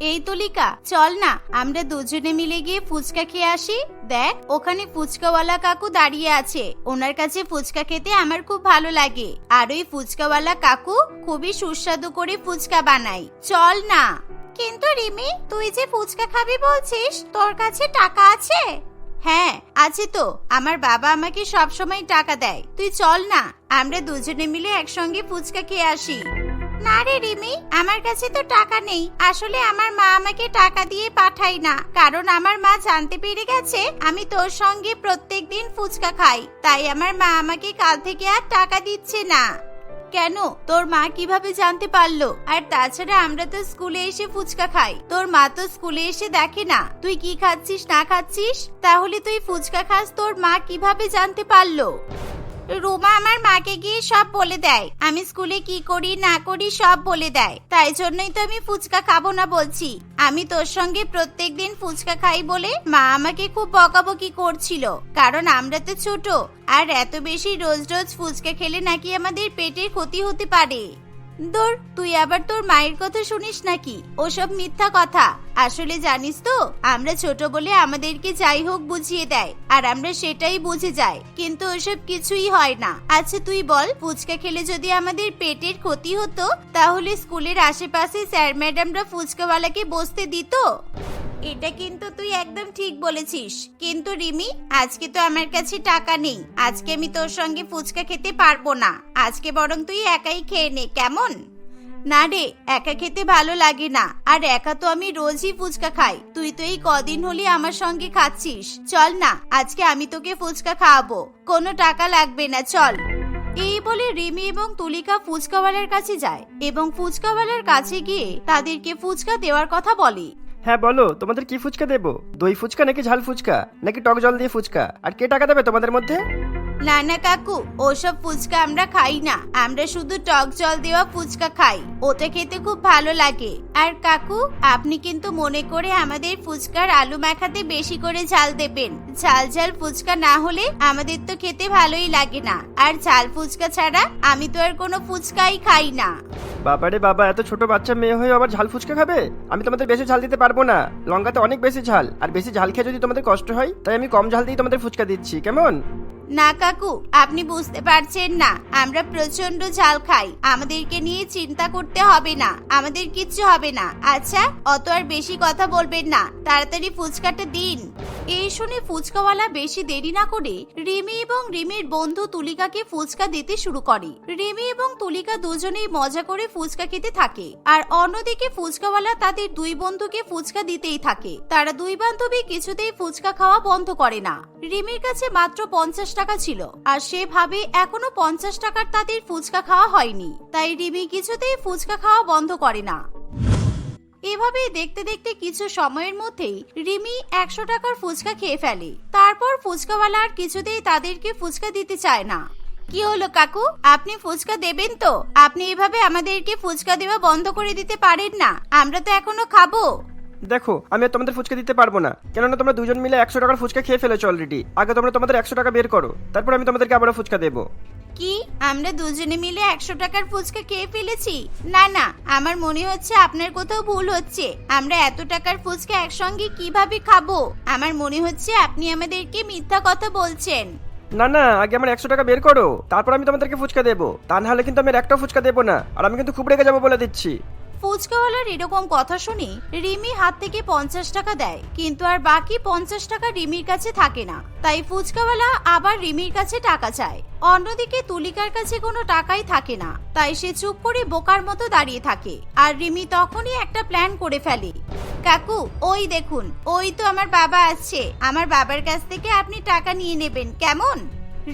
এই তুলিকা চল না, আমরা দুজনে মিলে গিয়ে ফুচকা খেয়ে আসি। দেখ, ওখানে ফুচকাওয়ালা কাকু দাঁড়িয়ে আছে। ওনার কাছে ফুচকা খেতে আমার খুব ভালো লাগে। আর ওই ফুচকাওয়ালা কাকু খুবই সুস্বাদু করে ফুচকা বানায়। চল না। কিন্তু রিমি, তুই যে ফুচকা খাবি বলছিস, তোর কাছে টাকা আছে? হ্যাঁ আছে তো। আমার বাবা আমাকে সব সময় টাকা দেয়। তুই চল না, আমরা দুজনে মিলে একসঙ্গে ফুচকা খেয়ে আসি। না রে রিমি, আমার কাছে তো টাকা নেই। আসলে আমার মা আমাকে টাকা দিয়ে পাঠায় না। কারণ আমার মা জানতে পেরে গেছে, আমি তোর সঙ্গে প্রত্যেকদিন ফুচকা খাই। তাই আমার মা আমাকে কাল থেকে আর টাকা দিচ্ছে না। কেন? তোর মা কীভাবে জানতে পারল? আর তাছাড়া আমরা তো স্কুলে এসে ফুচকা খাই। তোর মা তো স্কুলে এসে দেখে না। তুই কি খাচ্ছিস, না খাচ্ছিস? তাহলে তুই ফুচকা খাস তোর মা কীভাবে জানতে পারল? রুমা আমার মাকে গিয়ে সব বলে দেয়। আমি স্কুলে কি করি, না করি সব বলে দেয়। তাই জন্যই তো আমি ফুচকা খাব না বলছি। আমি তোর সঙ্গে প্রত্যেক দিন ফুচকা খাই বলে মা আমাকে খুব বকাবকি করছিল। কারণ আমরা তো ছোট, আর এত বেশি রোজ রোজ ফুচকা খেলে নাকি আমাদের পেটের ক্ষতি হতে পারে। দূর, তুই আবার তোর মায়ের কথা শুনিস নাকি? ওসব মিথ্যা কথা। আসলে জানিস তো, আমরা ছোট বলে আমাদেরকে যাই হোক বুঝিয়ে দেয়, আর আমরা সেটাই বুঝে যাই। কিন্তু ওসব কিছুই হয় না। আচ্ছা তুই বল, ফুচকা খেলে যদি আমাদের পেটের ক্ষতি হতো, তাহলে স্কুলের আশেপাশে স্যার ম্যাডামরা ফুচকাওয়ালাকে বসতে দিত? এটা কিন্তু তুই একদম ঠিক বলেছিস। কিন্তু রিমি, আজকে তো আমার কাছে টাকা নেই। আজকে আমি তোর সঙ্গে ফুচকা খেতে পারব না। আজকে বরং তুই একাই খেয়ে নে, কেমন? না রে, একা খেতে ভালো লাগে না। আর একা তো আমি রোজই ফুচকা খাই। তুই তো এই কদিন হলি আমার সঙ্গে খাচ্ছিস। চল না, আজকে আমি তোকে ফুচকা খাওয়াবো। কোনো টাকা লাগবে না, চল। এই বলে রিমি এবং তুলিকা ফুচকাওয়ালার কাছে যায় এবং ফুচকাওয়ালার কাছে গিয়ে তাদেরকে ফুচকা দেওয়ার কথা বলে। হ্যাঁ বলো, তোমাদের কি ফুচকা দেবো? দই ফুচকা নাকি ঝাল ফুচকা? নাকি টক জল দিয়ে ফুচকা? আর কে টাকা দেবে তোমাদের মধ্যে? না না, কাকু, ওসব ফুচকা আমরা খাই না। আমরা শুধু টক জল দেওয়া ফুচকা খাই। ওতে খেতে খুব ভালো লাগে। আর কাকু, আপনি কিন্তু মনে করে আমাদের ফুচকার আলু মাখাতে বেশি করে ঝাল দেবেন। ঝাল ঝাল ফুচকা না হলে আমাদের তো খেতে ভালোই লাগে না। আর ঝাল ফুচকা ছাড়া আমি তো আর কোনো ফুচকাই খাই না। বাবারে বাবা, এত ছোট বাচ্চা মেয়ে হয়ে আবার ঝাল ফুচকা খাবে? আমি তোমাদের বেশি ঝাল দিতে পারব না। লঙ্কাতে অনেক বেশি ঝাল। আর বেশি ঝাল খেয়ে যদি তোমাদের কষ্ট হয়, তাই আমি কম ঝাল দিয়ে তোমাদের ফুচকা দিচ্ছি। কেমন? না কাকু, আপনি বুঝতে পারছেন না। আমরা প্রচণ্ড ঝাল খাই। আমাদেরকে নিয়ে চিন্তা করতে হবে না। আমাদের কিচ্ছু হবে না। আচ্ছা অত আর বেশি কথা বলবেন না। তাড়াতাড়ি ফুচকাটা দিন। এই শুনে ফুচকাওয়ালা বেশি দেরি না করে রিমি এবং রিমির বন্ধু তুলিকাকে ফুচকা দিতে শুরু করে। রিমি এবং তুলিকা দুজনেই মজা করে ফুচকা খেতে থাকে। আর অন্যদিকে ফুচকাওয়ালা তাদের দুই বন্ধুকে ফুচকা দিতেই থাকে। তারা দুই বান্ধবী কিছুতেই ফুচকা খাওয়া বন্ধ করে না। রিমির কাছে মাত্র পঞ্চাশ টাকা ছিল। আর সে ভাবে এখনও পঞ্চাশ টাকার তাদের ফুচকা খাওয়া হয়নি। তাই রিমি কিছুতেই ফুচকা খাওয়া বন্ধ করে না। এভাবেই দেখতে দেখতে কিছু সময়ের মধ্যেই রিমি একশো টাকার ফুচকা খেয়ে ফেলে। তারপর ফুচকাওয়ালা আর কিছুতেই তাদেরকে ফুচকা দিতে চায় না। কি হলো কাকু? আপনি ফুচকা দেবেন তো? আপনি এভাবে আমাদেরকে ফুচকা দেওয়া বন্ধ করে দিতে পারেন না। আমরা তো এখনও খাব। দেখো, আমি তোমাদের ফুচকা দিতে পারব না। কেননা তোমরা দুজন মিলে একশো টাকার ফুচকা খেয়ে ফেলেছো অলরেডি আগে তোমরা তোমাদের একশো টাকা বের করো। তারপর আমি তোমাদেরকে আবারও ফুচকা দেবো। কি? আমরা দুজনে মিলে একশো টাকার ফুচকা খেয়ে ফেলেছি? না না, আমার মনে হচ্ছে আপনার কোথাও ভুল হচ্ছে। আমরা এত টাকার ফুচকা একসঙ্গে কীভাবে খাব? আমার মনে হচ্ছে আপনি আমাদেরকে মিথ্যা কথা বলছেন। না না, আগে আমার একশো টাকা বের করো। তারপর আমি তোমাদেরকে ফুচকা দেবো। তা নাহলে কিন্তু আমি একটা ফুচকা দেবো না। আর আমি কিন্তু খুব রেগে যাব বলে দিচ্ছি। ফুচকাওয়ালার এরকম কথা শুনে রিমি হাত থেকে পঞ্চাশ টাকা দেয়, কিন্তু আর বাকি পঞ্চাশ টাকা রিমির কাছে থাকে না। তাই ফুচকাওয়ালা আবার রিমির কাছে টাকা চায়। অন্যদিকে তুলিকার কাছে কোনো টাকাই থাকে না, তাই সে চুপ করে বোকার মতো দাঁড়িয়ে থাকে। আর রিমি তখনই একটা প্ল্যান করে ফেলে। কাকু, ওই দেখুন, ওই তো আমার বাবা আসছে আমার বাবার কাছ থেকে আপনি টাকা নিয়ে নেবেন, কেমন?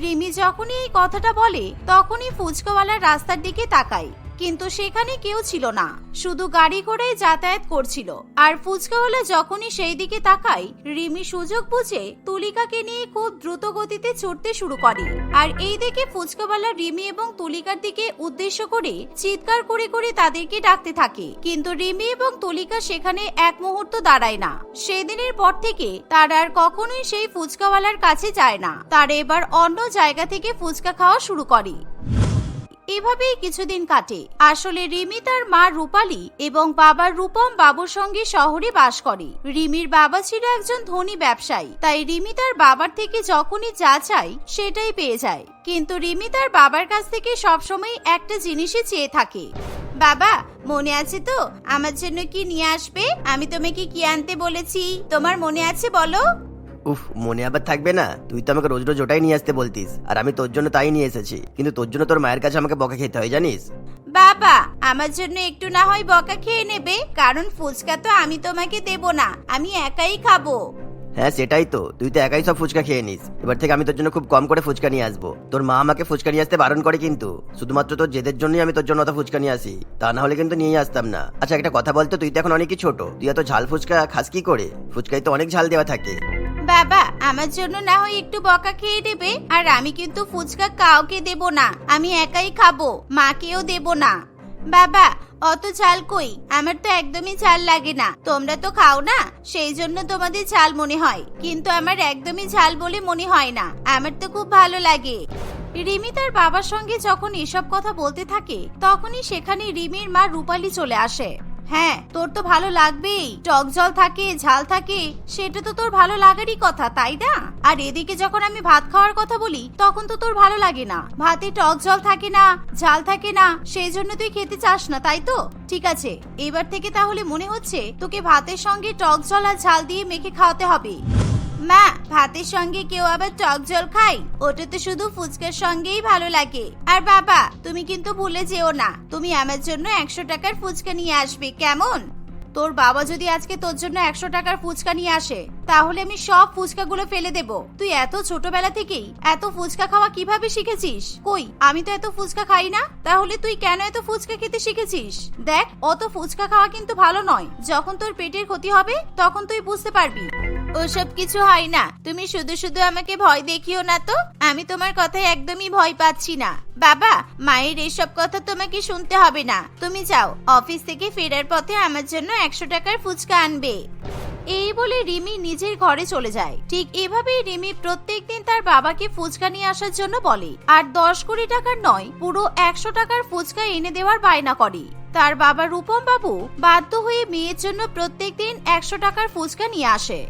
রিমি যখনই এই কথাটা বলে, তখনই ফুচকাওয়ালার রাস্তার দিকে তাকায়। কিন্তু সেখানে কেউ ছিল না। শুধু গাড়ি করেই যাতায়াত করছিল। আর ফুচকাওয়ালা যখনই সেই দিকে তাকায় রিমি সুযোগ বুঝে তুলিকাকে নিয়ে খুব দ্রুত গতিতে ছুটতে শুরু করে। আর এই দেখে ফুচকাওয়ালা রিমি এবং তুলিকার দিকে উদ্দেশ্য করে চিৎকার করে করে তাদেরকে ডাকতে থাকে। কিন্তু রিমি এবং তুলিকা সেখানে এক মুহূর্ত দাঁড়ায় না। সেদিনের পর থেকে তারা আর কখনোই সেই ফুচকাওয়ালার কাছে যায় না। তারা এবার অন্য জায়গা থেকে ফুচকা খাওয়া শুরু করে। এভাবেই কিছুদিন কাটে। আসলে রিমি তার মা রূপালী এবং বাবা রূপম বাবুর সঙ্গে শহরে বাস করে। রিমির বাবা ছিল একজন ধনী ব্যবসায়ী, তাই রিমি তার বাবার থেকে যখনই যা চায় সেটাই পেয়ে যায়। কিন্তু রিমি তার বাবার কাছ থেকে সবসময় একটা জিনিসই চেয়ে থাকে। বাবা, মনে আছে তো? আমার জন্য কি নিয়ে আসবে? আমি তোমাকে কি আনতে বলেছি? তোমার মনে আছে বলো? উফ মনে আবার থাকবে না। তুই তো আমাকে রোজ রোজ ওটাই নিয়ে আসতে বলতিস। আর আমি তোর জন্য তাই নিয়ে এসেছি। কিন্তু তোর জন্য তোর মায়ের কাছে আমাকে বকা খেতে হয় জানিস? বাবা আমার জন্য একটু না হয় বকা খেয়ে নেবে। কারণ ফুচকা তো আমি তোমাকে দেব না। আমি একাই খাব। হ্যাঁ সেটাই তো। তুই তো একাই সব ফুচকা খেয়ে নিস। এবার থেকে আমি তোর জন্য খুব কম করে ফুচকা নিয়ে আসব। তোর মা আমাকে ফুচকা নিয়ে আসতে বারণ করে কিন্তু। শুধুমাত্র তোর জেদের জন্যই আমি তোর জন্য অত ফুচকা নিয়ে আসি। তা না হলে কিন্তু নিয়ে আসতাম না। আচ্ছা একটা কথা বলতো তুই তো এখন অনেকই ছোট। তুই এত ঝাল ফুচকা খাস কি করে? ফুচকায় তো অনেক ঝাল দেওয়া থাকে। বাবা, আমার জন্য না হয় একটু বকা খেয়ে দেবে, আর আমি কিন্তু ফুচকা কাউকে দেব না, আমি একাই খাব, মাকেও দেব না। বাবা, অত ঝাল কই? আমার তো একদমই ঝাল লাগে না। তোমরা তো খাও না, সেই জন্য তোমাদের ঝাল মনে হয়। কিন্তু আমার একদমই ঝাল বলে মনে হয় না, আমার তো খুব ভালো লাগে। রিমি তার বাবার সঙ্গে যখন এসব কথা বলতে থাকে, তখনই সেখানে রিমির মা রূপালী চলে আসে। হ্যাঁ তোর তো ভালো লাগবেই। টক জল থাকে, ঝাল থাকে, সেটা তো তোর ভালো লাগারই কথা, তাই না? আর এদিকে যখন আমি ভাত খাওয়ার কথা বলি, তখন তো তোর ভালো লাগে না। ভাতে টক জল থাকে না, ঝাল থাকে না, সেই জন্য তুই খেতে চাস না, তাই তো? ঠিক আছে, এবার থেকে তাহলে মনে হচ্ছে তোকে ভাতের সঙ্গে টক জল আর ঝাল দিয়ে মেখে খাওয়াতে হবে। মা, ভাতের সঙ্গে কেউ আবার টক জল খাই ওটা তো শুধু ফুচকার সঙ্গেই ভালো লাগে। আর বাবা, তুমি কিন্তু ভুলে যেও না, তুমি আমার জন্য একশো টাকার ফুচকা নিয়ে আসবে, কেমন? তোর বাবা যদি আজকে তোর জন্য একশো টাকার ফুচকা নিয়ে আসে, তাহলে আমি সব ফুচকাগুলো ফেলে দেব। তুই এত ছোটবেলা থেকেই এত ফুচকা খাওয়া কীভাবে শিখেছিস? কই, আমি তো এত ফুচকা খাই না? তাহলে তুই কেন এত ফুচকা খেতে শিখেছিস? দেখ, অত ফুচকা খাওয়া কিন্তু ভালো নয়। যখন তোর পেটের ক্ষতি হবে, তখন তুই বুঝতে পারবি। ওসব কিছু হয় না। তুমি শুধু শুধু আমাকে ভয় দেখিও না তো। আমি তোমার কথায় একদমই ভয় পাচ্ছি না। বাবা, মায়ের এসব কথা তোমাকে শুনতে হবে না। তুমি যাও, অফিস থেকে ফেরার পথে আমার জন্য একশো টাকার ফুচকা আনবে। এই বলে রিমি নিজের ঘরে চলে যায়। ঠিক এভাবেই রিমি প্রত্যেক দিন তার বাবাকে ফুচকা নিয়ে আসার জন্য বলে। আর দশ কোটি টাকার নয়, পুরো একশো টাকার ফুচকা এনে দেওয়ার বায়না করে। তার বাবা রূপম বাবু বাধ্য হয়ে মেয়ের জন্য প্রত্যেকদিন একশো টাকার ফুচকা নিয়ে আসে।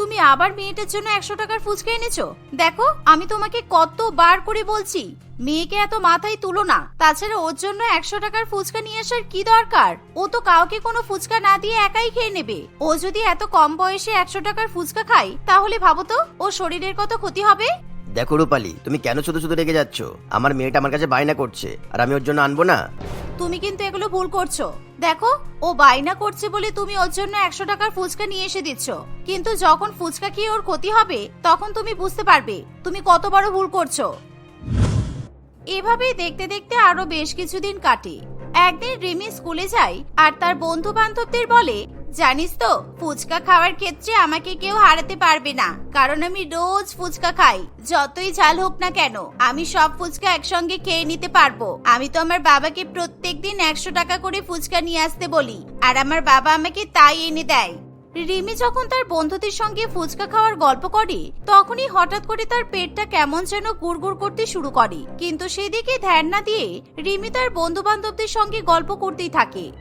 তুমি আবার মেয়েটার জন্য একশো টাকার ফুচকা এনেছো? দেখো, আমি তোমাকে কতবার করে বলছি, মেয়েকে এত মাথায় তুলো না। তাছাড়া ওর জন্য একশো টাকার ফুচকা নিয়ে আসার কি দরকার? ও তো কাউকে কোনো ফুচকা না দিয়ে একাই খেয়ে নেবে। ও যদি এত কম বয়সে একশো টাকার ফুচকা খায়, তাহলে ভাবো তো ও শরীরের কত ক্ষতি হবে? দেখো রূপালি, তুমি কেন শুধু শুধু রেগে যাচ্ছ? আমার মেয়েটা আমার কাছে বায়না করছে, আর আমি ওর জন্য আনব না? তুমি কিন্তু এগুলো ভুল করছ। দেখো, ও বায়না করছে বলে তুমি ওর জন্য একশো টাকার ফুচকা নিয়ে এসে দিচ্ছ। কিন্তু যখন ফুচকা খেয়ে ওর ক্ষতি হবে, তখন তুমি বুঝতে পারবে, তুমি কত বড় ভুল করছ। এভাবেই দেখতে দেখতে আরও বেশ কিছুদিন কাটে। একদিন রিমি স্কুলে যায়, আর তার বন্ধু বান্ধবদের বলে জানিস তো, ফুচকা খাওয়ার ক্ষেত্রে আমাকে কেউ হারাতে পারবে না। কারণ আমি রোজ ফুচকা খাই। যতই ঝাল হোক না কেন, আমি সব ফুচকা একসঙ্গে খেয়ে নিতে পারব। আমি তো আমার বাবাকে প্রত্যেক দিন একশো টাকা করে ফুচকা নিয়ে আসতে বলি। আর আমার বাবা আমাকে তাই এনে দেয়। রিমি যখন তার বন্ধুদের সঙ্গে ফুচকা খাওয়ার গল্প করে, তখনই হঠাৎ করে তার পেটটা কেমন যেন গুড়গুড় করতে শুরু করে। কিন্তু সেদিকে ধ্যান না দিয়ে রিমি তার বন্ধু বান্ধবদের সঙ্গে গল্প করতেই থাকে।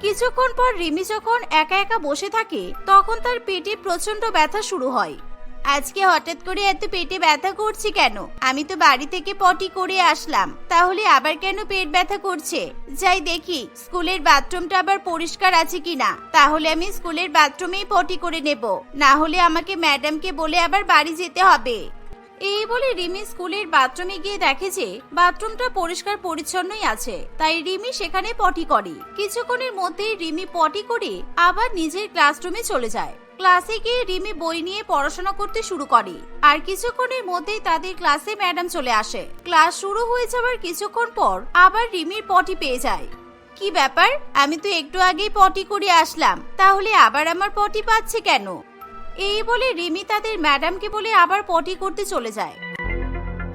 কিছুক্ষণ পর রিমি যখন একা একা বসে থাকে, তখন তার পেটে প্রচণ্ড ব্যথা শুরু হয়। আজকে হঠাৎ করে এত পেটে ব্যথা করছে কেন? আমি তো বাড়ি থেকে পটি করে আসলাম। তাহলে আবার কেন পেট ব্যথা করছে? যাই দেখি, স্কুলের বাথরুমটা আবার পরিষ্কার আছে কিনা? তাহলে আমি স্কুলের বাথরুমেই পটি করে নেব। না হলে আমাকে ম্যাডামকে বলে আবার বাড়ি যেতে হবে। এই বলে রিমি স্কুলের বাথরুমে গিয়ে দেখে যে বাথরুমটা পরিষ্কার পরিচ্ছন্নই আছে, তাই রিমি সেখানে পটি করে। কিছুক্ষণের মধ্যেই রিমি পটি করে আবার নিজের ক্লাসরুমে চলে যায়। ক্লাসে গিয়ে রিমি বই নিয়ে পড়াশোনা করতে শুরু করে। আর কিছুক্ষণের মধ্যেই তাদের ক্লাসে ম্যাডাম চলে আসে। ক্লাস শুরু হয়ে যাওয়ার কিছুক্ষণ পর আবার রিমির পটি পেয়ে যায়। কি ব্যাপার? আমি তো একটু আগেই পটি করে আসলাম। তাহলে আবার আমার পটি পাচ্ছে কেন? এই বলে রিমি তাদের ম্যাডামকে বলে আবার পটি করতে চলে যায়।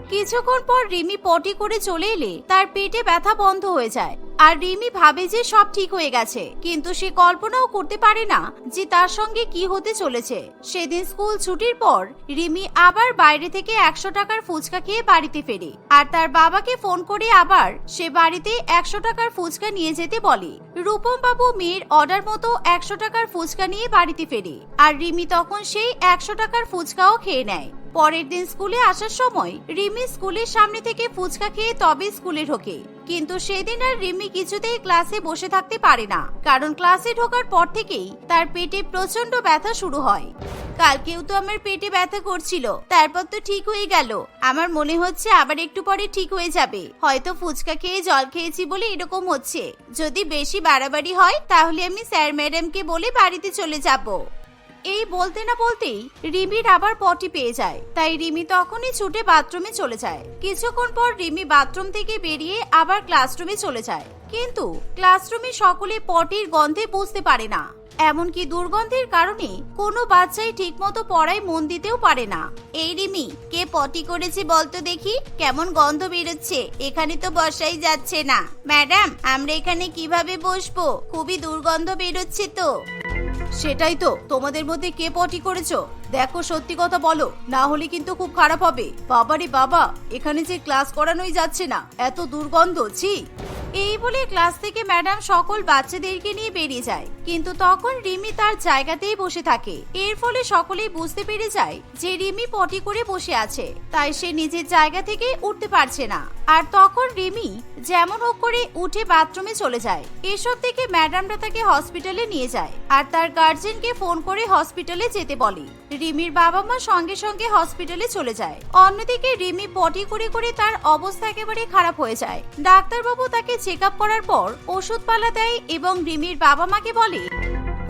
কিছুক্ষণ পর রিমি পটি করে চলে এলে তার পেটে ব্যথা বন্ধ হয়ে যায়। আর রিমি ভাবে যে সব ঠিক হয়ে গেছে, কিন্তু সে কল্পনাও করতে পারে না যে তার সঙ্গে কি হতে চলেছে। সেদিন স্কুল ছুটির পর, রিমি আবার বাইরে থেকে একশো টাকার ফুচকা খেয়ে বাড়িতে ফেরে আর তার বাবাকে ফোন করে আবার সে বাড়িতে একশো টাকার ফুচকা নিয়ে যেতে বলে। রূপম বাবু মেয়ের অর্ডার মতো একশো টাকার ফুচকা নিয়ে বাড়িতে ফেরে আর রিমি তখন সেই একশো টাকার ফুচকাও খেয়ে নেয়। পরের দিন স্কুলে আসার সময়, রিমি স্কুলের সামনে থেকে ফুচকা খেয়ে তবে স্কুলে ঢোকে। কিন্তু সেদিন আর রিমি কিছুতেই ক্লাসে বসে থাকতে পারে না। কারণ ক্লাসে ঢোকার পর থেকেই তার পেটে প্রচণ্ড ব্যথা শুরু হয়। কালকেও তো আমার পেটে ব্যথা করছিল। তারপর তো ঠিক হয়ে গেল। আমার মনে হচ্ছে আবার একটু পরে ঠিক হয়ে যাবে। হয়তো ফুচকা খেয়ে জল খেয়েছি বলে এরকম হচ্ছে। যদি বেশি বাড়াবাড়ি হয়, তাহলে আমি স্যার ম্যাডামকে বলে বাড়িতে চলে যাব। এই বলতে না বলতেই রিমির আবার পটি পেয়ে যায়। তাই রিমি তখনই ছুটে বাথরুমে চলে যায়। কিছুক্ষণ পর রিমি বাথরুম থেকে বেরিয়ে আবার ক্লাসরুমে চলে যায়। কিন্তু ক্লাসরুমে সকলে পটির গন্ধে বুঝতে পারে না। এমনকি দুর্গন্ধের কারণে কোনো বাচ্চাই ঠিকমতো পড়ায় মন দিতেও পারে না। এই রিমি, কে পটি করেছে বলতো দেখি? কেমন গন্ধ বেরোচ্ছে? এখানে তো বসাই যাচ্ছে না। ম্যাডাম, আমরা এখানে কীভাবে বসবো? খুবই দুর্গন্ধ বেরোচ্ছে তো। সেটাই তো। তোমাদের মধ্যে কে পটি করেছ? দেখো, সত্যি কথা বলো। না হলে কিন্তু খুব খারাপ হবে। বাবারে বাবা, এখানে যে ক্লাস করানোই যাচ্ছে না। এত দুর্গন্ধ, ছি। এই বলে ক্লাস থেকে ম্যাডাম সকল বাচ্চাদেরকে নিয়ে বেরিয়ে যায়। কিন্তু তখন রিমি তার জায়গাতেই বসে থাকে। এর ফলে সকলেই বুঝতে পেরে যায় যে রিমি পটি করে বসে আছে। তাই সে নিজের জায়গা থেকে উঠতে পারছে না। আর তখন রিমি যেমন হোক করে উঠে বাথরুমে চলে যায়। এসব দেখে ম্যাডামরা তাকে হসপিটালে নিয়ে যায় আর তার গার্জেনকে ফোন করে হসপিটালে যেতে বলে। রিমির বাবা মা সঙ্গে সঙ্গে হসপিটালে চলে যায়। অন্যদিকে রিমি পটি করে করে তার অবস্থা একেবারে খারাপ হয়ে যায়। ডাক্তারবাবু তাকে চেক আপ করার পর ওষুধ পালা দেয় এবং রিমির বাবা মাকে বলে,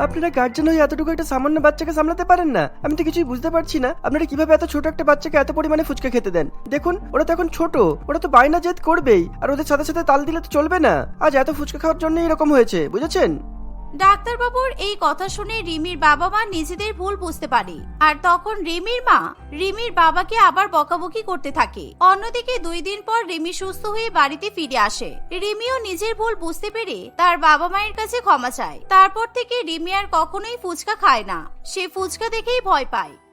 আপনারা গার্জেন হয়ে এতটুকু একটা সামান্য বাচ্চাকে সামলাতে পারেন না? আমি তো কিছুই বুঝতে পারছি না। আপনারা কীভাবে এত ছোট একটা বাচ্চাকে এত পরিমাণে ফুচকা খেতে দেন? দেখুন, ওরা তো এখন ছোট। ওরা তো বায়না জেদ করবেই। আর ওদের সাথে সাথে তাল দিলে তো চলবে না। আজ এত ফুচকা খাওয়ার জন্য এরকম হয়েছে, বুঝেছেন? ডাক্তারবাবুর এই কথা শুনে রিমির বাবা মা নিজেদের ভুল বুঝতে পারে। আর তখন রিমির মা রিমির বাবাকে আবার বকাবকি করতে থাকে। অন্যদিকে দুই দিন পর রিমি সুস্থ হয়ে বাড়িতে ফিরে আসে। রিমিও নিজের ভুল বুঝতে পেরে তার বাবা মায়ের কাছে ক্ষমা চায়। তারপর থেকে রিমি আর কখনোই ফুচকা খায় না। সে ফুচকা দেখেই ভয় পায়।